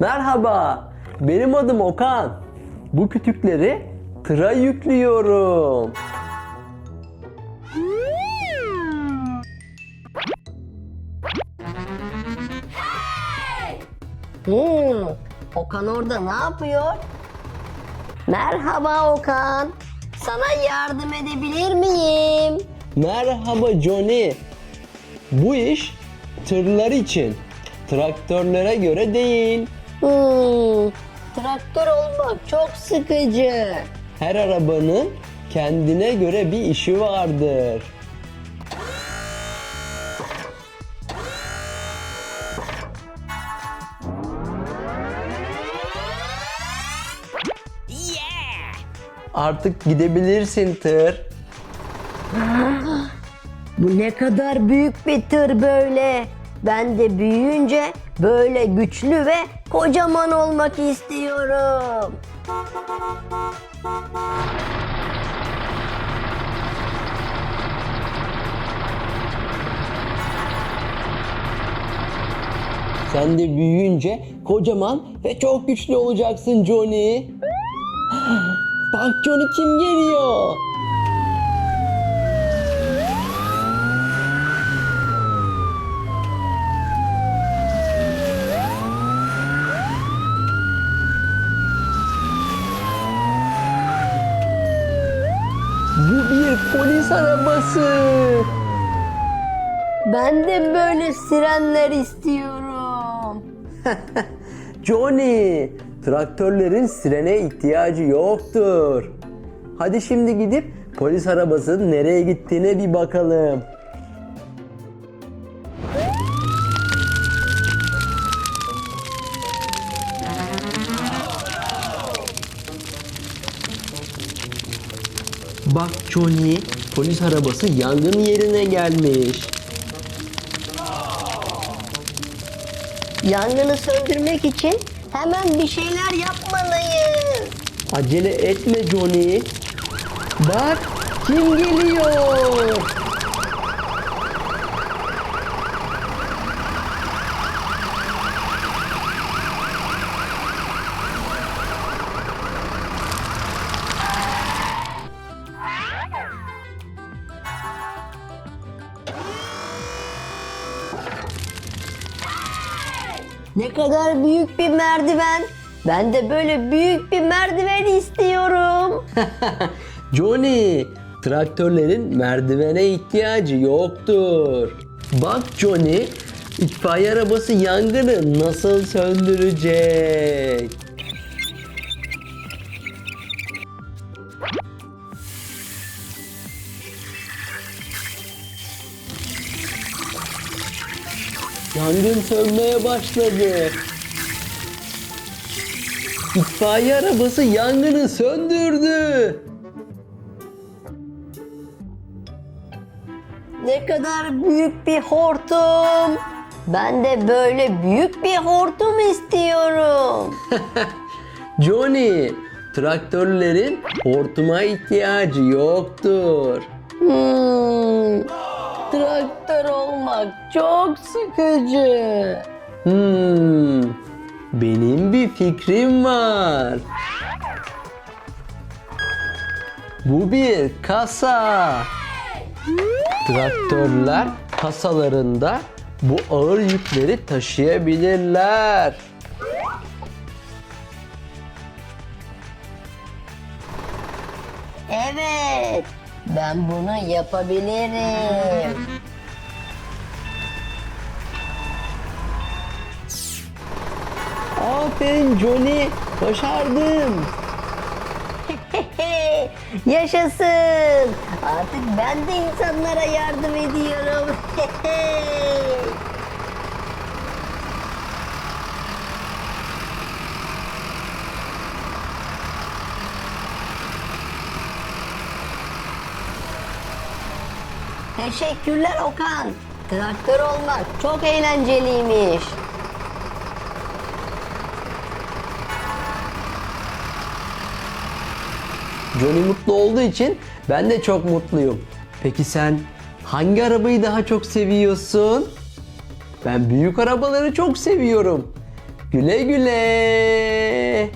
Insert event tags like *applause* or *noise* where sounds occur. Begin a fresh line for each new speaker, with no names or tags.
Merhaba, benim adım Okan. Bu kütükleri tıra yüklüyorum.
Hmm, Okan orada ne yapıyor? Merhaba Okan. Sana yardım edebilir miyim?
Merhaba Johnny. Bu iş tırlar için, traktörlere göre değil.
Hmm, traktör olmak çok sıkıcı.
Her arabanın kendine göre bir işi vardır. Artık gidebilirsin tır.
Bu ne kadar büyük bir tır böyle. Ben de büyüyünce böyle güçlü ve kocaman olmak istiyorum.
Sen de büyüyünce kocaman ve çok güçlü olacaksın Johnny. *gasps* Bak Johnny kim geliyor? Bu bir polis arabası.
Ben de böyle sirenler istiyorum. *laughs*
Johnny, traktörlerin sirene ihtiyacı yoktur. Hadi şimdi gidip polis arabasının nereye gittiğine bir bakalım. Bak Johnny, polis arabası yangın yerine gelmiş.
Yangını söndürmek için hemen bir şeyler yapmalıyız.
Acele etme Johnny. Bak kim geliyor?
Ne kadar büyük bir merdiven. Ben de böyle büyük bir merdiven istiyorum. *laughs*
Johnny, traktörlerin merdivene ihtiyacı yoktur. Bak Johnny, itfaiye arabası yangını nasıl söndürecek? Yangın sönmeye başladı. İtfaiye arabası yangını söndürdü.
Ne kadar büyük bir hortum. Ben de böyle büyük bir hortum istiyorum. *laughs*
Johnny, traktörlerin hortuma ihtiyacı yoktur.
Hmm, traktör olmak çok sıkıcı.
Hmm, benim bir fikrim var. Bu bir kasa. Traktörler kasalarında bu ağır yükleri taşıyabilirler.
Evet, ben bunu yapabilirim.
Aferin Johnny, başardın. *laughs*
Yaşasın. Artık ben de insanlara yardım ediyorum. *laughs* Teşekkürler Okan. Traktör olmak çok eğlenceliymiş.
Johnny mutlu olduğu için ben de çok mutluyum. Peki sen hangi arabayı daha çok seviyorsun? Ben büyük arabaları çok seviyorum. Güle güle.